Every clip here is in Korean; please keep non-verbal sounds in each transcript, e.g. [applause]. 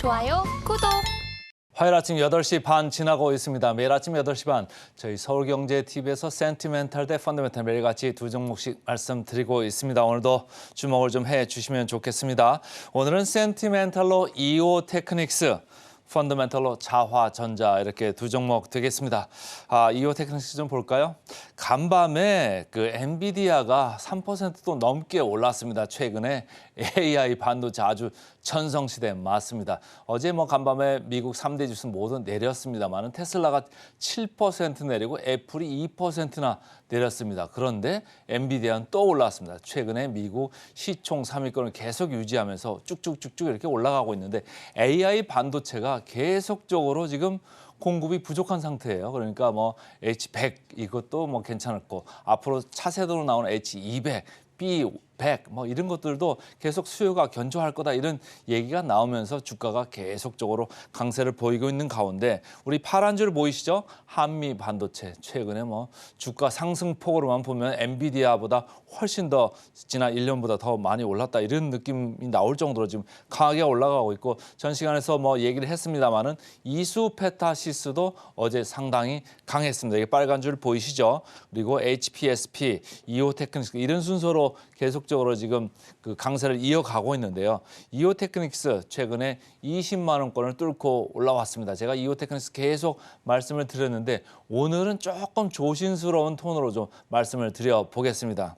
좋아요, 구독. 화요일 아침 8시 반 지나고 있습니다. 매일 아침 8시 반 저희 서울경제TV에서 센티멘탈 대 펀더멘탈 매일같이 두 종목씩 말씀드리고 있습니다. 오늘도 주목을 좀 해주시면 좋겠습니다. 오늘은 센티멘탈로 이오 테크닉스 펀더멘탈로 자화전자 이렇게 두 종목 되겠습니다. 아, 이오 테크닉스 좀 볼까요? 간밤에 그 엔비디아가 3%도 넘게 올랐습니다. 최근에 AI 반도체 아주 전성시대 맞습니다. 어제 뭐 간밤에 미국 3대 지수 모두 내렸습니다만은 테슬라가 7% 내리고 애플이 2%나 내렸습니다. 그런데 엔비디아는 또 올랐습니다. 최근에 미국 시총 3위권을 계속 유지하면서 쭉쭉쭉쭉 이렇게 올라가고 있는데 AI 반도체가 계속적으로 지금 공급이 부족한 상태예요. 그러니까 뭐 H100 이것도 뭐 괜찮았고 앞으로 차세대로 나오는 H200, B100 뭐 이런 것들도 계속 수요가 견조할 거다 이런 얘기가 나오면서 주가가 계속적으로 강세를 보이고 있는 가운데 우리 파란 줄 보이시죠? 한미 반도체 최근에 뭐 주가 상승폭으로만 보면 엔비디아보다 훨씬 더 지난 1년보다 더 많이 올랐다 이런 느낌이 나올 정도로 지금 강하게 올라가고 있고 전 시간에서 뭐 얘기를 했습니다마는 이수 페타시스도 어제 상당히 강했습니다. 이게 빨간 줄 보이시죠? 그리고 HPSP, 이오 테크닉스 이런 순서로 계속적으로 지금 그 강세를 이어가고 있는데요. 이오 테크닉스 최근에 20만 원권을 뚫고 올라왔습니다. 제가 이오 테크닉스 계속 말씀을 드렸는데 오늘은 조금 조심스러운 톤으로 좀 말씀을 드려 보겠습니다.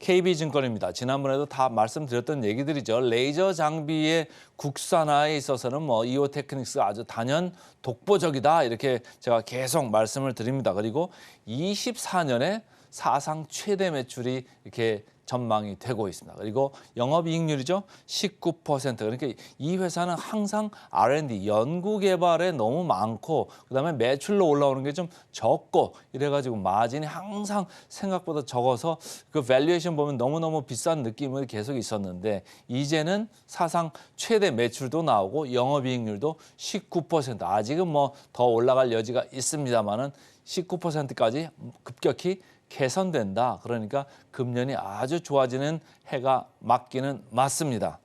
KB증권입니다. 지난번에도 다 말씀드렸던 얘기들이죠. 레이저 장비의 국산화에 있어서는 뭐 이오 테크닉스가 아주 단연 독보적이다 이렇게 제가 계속 말씀을 드립니다. 그리고 24년에 사상 최대 매출이 이렇게 전망이 되고 있습니다. 그리고 영업이익률이죠. 19% 그러니까 이 회사는 항상 R&D 연구 개발에 너무 많고 그다음에 매출로 올라오는 게 좀 적고 이래가지고 마진이 항상 생각보다 적어서 그 밸류에이션 보면 너무너무 비싼 느낌을 계속 있었는데 이제는 사상 최대 매출도 나오고 영업이익률도 19% 아직은 뭐 더 올라갈 여지가 있습니다만은 19%까지 급격히 개선된다. 그러니까 금년이 아주 좋아지는 해가 맞기는 맞습니다.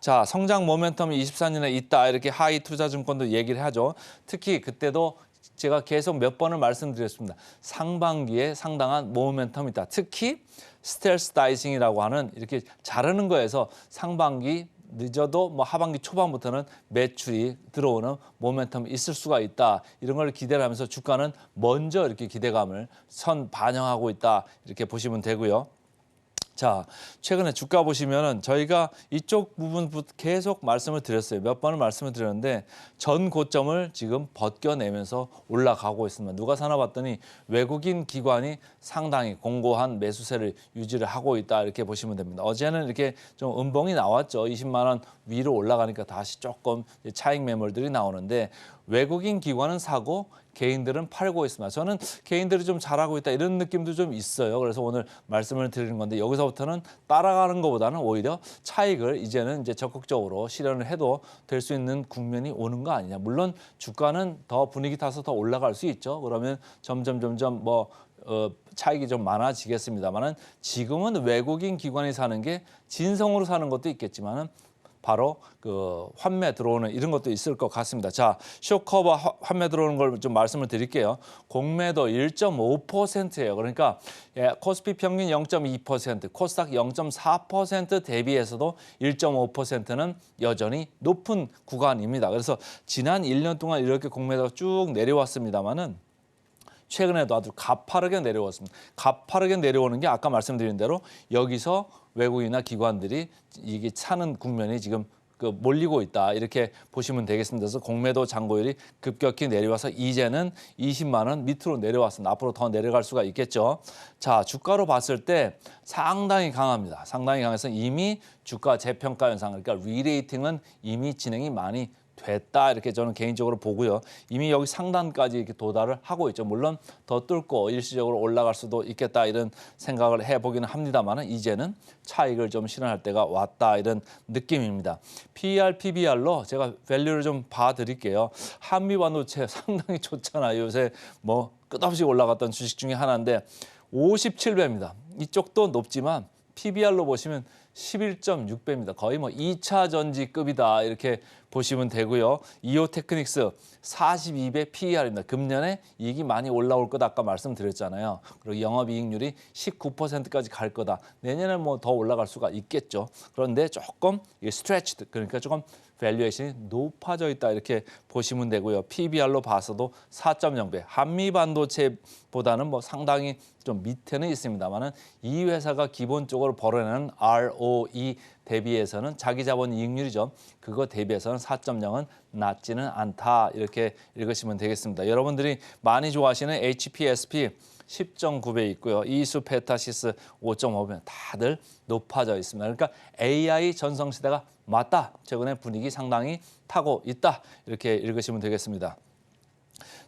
자, 성장 모멘텀이 24년에 있다. 이렇게 하이 투자 증권도 얘기를 하죠. 특히 그때도 제가 계속 몇 번을 말씀드렸습니다. 상반기에 상당한 모멘텀이 있다. 특히 스텔스 다이싱이라고 하는 이렇게 자르는 거에서 상반기 늦어도 뭐 하반기 초반부터는 매출이 들어오는 모멘텀이 있을 수가 있다. 이런 걸 기대를 하면서 주가는 먼저 이렇게 기대감을 선 반영하고 있다. 이렇게 보시면 되고요. 자, 최근에 주가 보시면은 저희가 이쪽 부분부터 계속 말씀을 드렸어요. 몇 번을 말씀을 드렸는데 전 고점을 지금 벗겨내면서 올라가고 있습니다. 누가 사나 봤더니 외국인 기관이 상당히 공고한 매수세를 유지를 하고 있다 이렇게 보시면 됩니다. 어제는 이렇게 좀 음봉이 나왔죠. 20만 원 위로 올라가니까 다시 조금 차익 매물들이 나오는데 외국인 기관은 사고 개인들은 팔고 있습니다. 저는 개인들이 좀 잘하고 있다 이런 느낌도 좀 있어요. 그래서 오늘 말씀을 드리는 건데 여기서부터는 따라가는 것보다는 오히려 차익을 이제는 이제 적극적으로 실현을 해도 될 수 있는 국면이 오는 거 아니냐. 물론 주가는 더 분위기 타서 더 올라갈 수 있죠. 그러면 점점 점점 뭐 어, 차익이 좀 많아지겠습니다만은 지금은 외국인 기관이 사는 게 진성으로 사는 것도 있겠지만은 바로 그 환매 들어오는 이런 것도 있을 것 같습니다. 자, 쇼커버 화- 환매 들어오는 걸 좀 말씀을 드릴게요. 공매도 1.5%예요. 그러니까 예, 코스피 평균 0.2%, 코스닥 0.4% 대비해서도 1.5%는 여전히 높은 구간입니다. 그래서 지난 1년 동안 이렇게 공매도가 쭉 내려왔습니다마는 최근에도 아주 가파르게 내려왔습니다. 가파르게 내려오는 게 아까 말씀드린 대로 여기서 외국이나 기관들이 이게 차는 국면이 지금 그 몰리고 있다 이렇게 보시면 되겠습니다. 그래서 공매도 잔고율이 급격히 내려와서 이제는 20만 원 밑으로 내려왔습니다. 앞으로 더 내려갈 수가 있겠죠. 자 주가로 봤을 때 상당히 강합니다. 상당히 강해서 이미 주가 재평가 현상 그러니까 리레이팅은 이미 진행이 많이 됐다 이렇게 저는 개인적으로 보고요. 이미 여기 상단까지 이렇게 도달을 하고 있죠. 물론 더 뚫고 일시적으로 올라갈 수도 있겠다 이런 생각을 해보기는 합니다만 이제는 차익을 좀 실현할 때가 왔다 이런 느낌입니다. PER, PBR로 제가 밸류를 좀 봐드릴게요. 한미 반도체 [laughs] 상당히 좋잖아요. 요새 뭐 끝없이 올라갔던 주식 중에 하나인데 57배입니다. 이쪽도 높지만 PBR로 보시면 11.6배입니다. 거의 뭐 2차 전지급이다 이렇게 보시면 되고요. 이오 테크닉스 42배 PER입니다. 금년에 이익이 많이 올라올 거다 아까 말씀드렸잖아요. 그리고 영업이익률이 19%까지 갈 거다. 내년에 뭐 더 올라갈 수가 있겠죠. 그런데 조금 이게 스트레치드 그러니까 조금 밸류에이션이 높아져 있다 이렇게 보시면 되고요. PBR로 봐서도 4.0배. 한미 반도체보다는 뭐 상당히 좀 밑에는 있습니다만은 이 회사가 기본적으로 벌어내는 ROE 대비해서는 자기 자본 이익률이죠. 그거 대비해서는 4.0은 낮지는 않다 이렇게 읽으시면 되겠습니다. 여러분들이 많이 좋아하시는 HPSP 10.9배 있고요. 이수 페타시스 5.5배 다들 높아져 있습니다. 그러니까 AI 전성 시대가 맞다. 최근에 분위기 상당히 타고 있다. 이렇게 읽으시면 되겠습니다.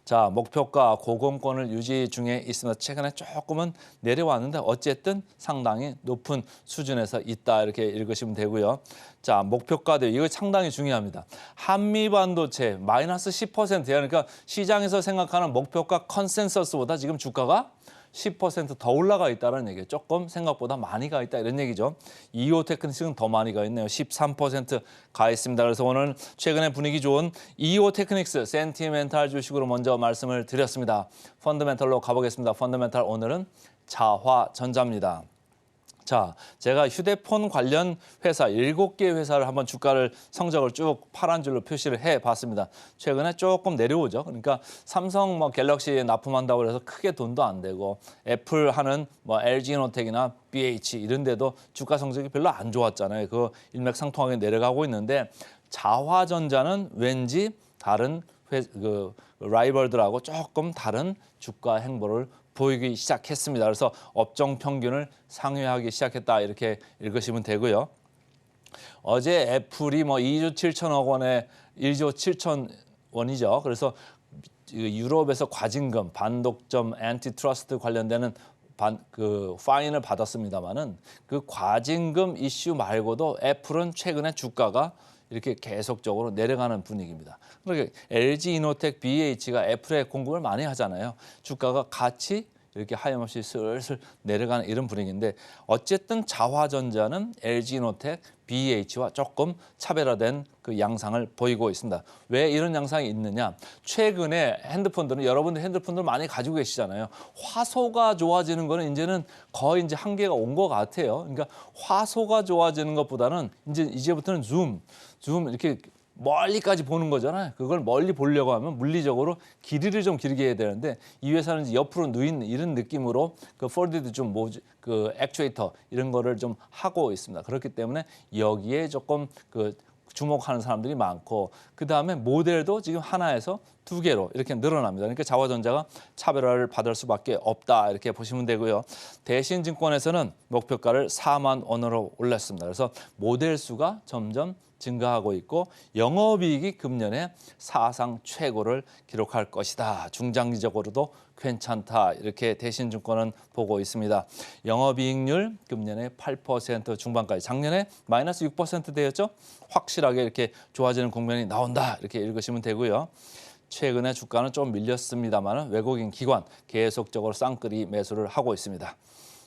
자, 목표가 고공권을 유지 중에 있으면서 최근에 조금은 내려왔는데 어쨌든 상당히 높은 수준에서 있다 이렇게 읽으시면 되고요. 자, 목표가 대비 이거 상당히 중요합니다. 한미 반도체 마이너스 10%예요. 그러니까 시장에서 생각하는 목표가 컨센서스보다 지금 주가가 10%더 올라가 있다는 얘기예요. 조금 생각보다 많이 가 있다 이런 얘기죠. 이오 테크닉스는 더 많이 가 있네요. 13%가 있습니다. 그래서 오늘 최근에 분위기 좋은 이오 테크닉스 센티멘탈 주식으로 먼저 말씀을 드렸습니다. 펀더멘탈로 가보겠습니다. 펀더멘탈 오늘은 자화전자입니다. 자, 제가 휴대폰 관련 회사 일곱 개 회사를 한번 주가를 성적을 쭉 파란 줄로 표시를 해 봤습니다. 최근에 조금 내려오죠. 그러니까 삼성 뭐 갤럭시에 납품한다고 해서 크게 돈도 안 되고 애플 하는 뭐 LG노텍이나 BH 이런 데도 주가 성적이 별로 안 좋았잖아요. 그 일맥상통하게 내려가고 있는데 자화전자는 왠지 다른 회, 그 라이벌들하고 조금 다른 주가 행보를 보이기 시작했습니다. 그래서 업종 평균을 상회하기 시작했다 이렇게 읽으시면 되고요. 어제 애플이 뭐 2조 7천억 원에 1조 7천 원이죠. 그래서 유럽에서 과징금, 반독점, 엔티트러스트 관련되는 반, 그 파인을 받았습니다마는 그 과징금 이슈 말고도 애플은 최근에 주가가 이렇게 계속적으로 내려가는 분위기입니다. 그러니까 LG 이노텍, BH가 애플에 공급을 많이 하잖아요. 주가가 같이 이렇게 하염없이 슬슬 내려가는 이런 분위기인데 어쨌든 자화전자는 LG노텍, BH와 조금 차별화된 그 양상을 보이고 있습니다. 왜 이런 양상이 있느냐? 최근에 핸드폰들은 여러분들 핸드폰들 많이 가지고 계시잖아요. 화소가 좋아지는 거는 이제는 거의 이제 한계가 온 것 같아요. 그러니까 화소가 좋아지는 것보다는 이제 이제부터는 줌, 줌 이렇게 멀리까지 보는 거잖아요. 그걸 멀리 보려고 하면 물리적으로 길이를 좀 길게 해야 되는데 이 회사는 이제 옆으로 누인 이런 느낌으로 그 폴디드 좀 모지 그 액추에이터 이런 거를 좀 하고 있습니다. 그렇기 때문에 여기에 조금 그 주목하는 사람들이 많고 그 다음에 모델도 지금 하나에서 두 개로 이렇게 늘어납니다. 그러니까 자화전자가 차별화를 받을 수밖에 없다 이렇게 보시면 되고요. 대신증권에서는 목표가를 4만 원으로 올렸습니다. 그래서 모델 수가 점점 증가하고 있고 영업이익이 금년에 사상 최고를 기록할 것이다. 중장기적으로도 괜찮다. 이렇게 대신증권은 보고 있습니다. 영업이익률 금년에 8% 중반까지 작년에 마이너스 6%대였죠. 확실하게 이렇게 좋아지는 국면이 나온다. 이렇게 읽으시면 되고요. 최근에 주가는 좀 밀렸습니다만 외국인 기관 계속적으로 쌍끌이 매수를 하고 있습니다.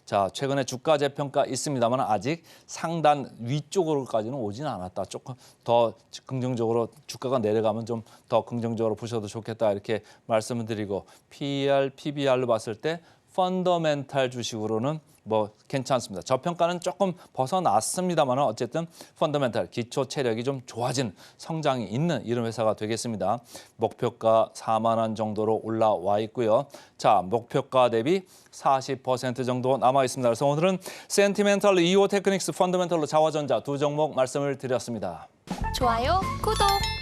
자, 최근에 주가 재평가 있습니다만 아직 상단 위쪽으로까지는 오지는 않았다. 조금 더 긍정적으로 주가가 내려가면 좀 더 긍정적으로 보셔도 좋겠다 이렇게 말씀을 드리고 PER, PBR로 봤을 때 펀더멘탈 주식으로는 뭐 괜찮습니다. 저평가는 조금 벗어났습니다만 어쨌든 펀더멘탈 기초 체력이 좀 좋아진 성장이 있는 이런 회사가 되겠습니다. 목표가 4만 원 정도로 올라와 있고요. 자, 목표가 대비 40% 정도 남아 있습니다. 그래서 오늘은 센티멘탈 이오 테크닉스 펀더멘탈로 자화전자 두 종목 말씀을 드렸습니다. 좋아요, 구독.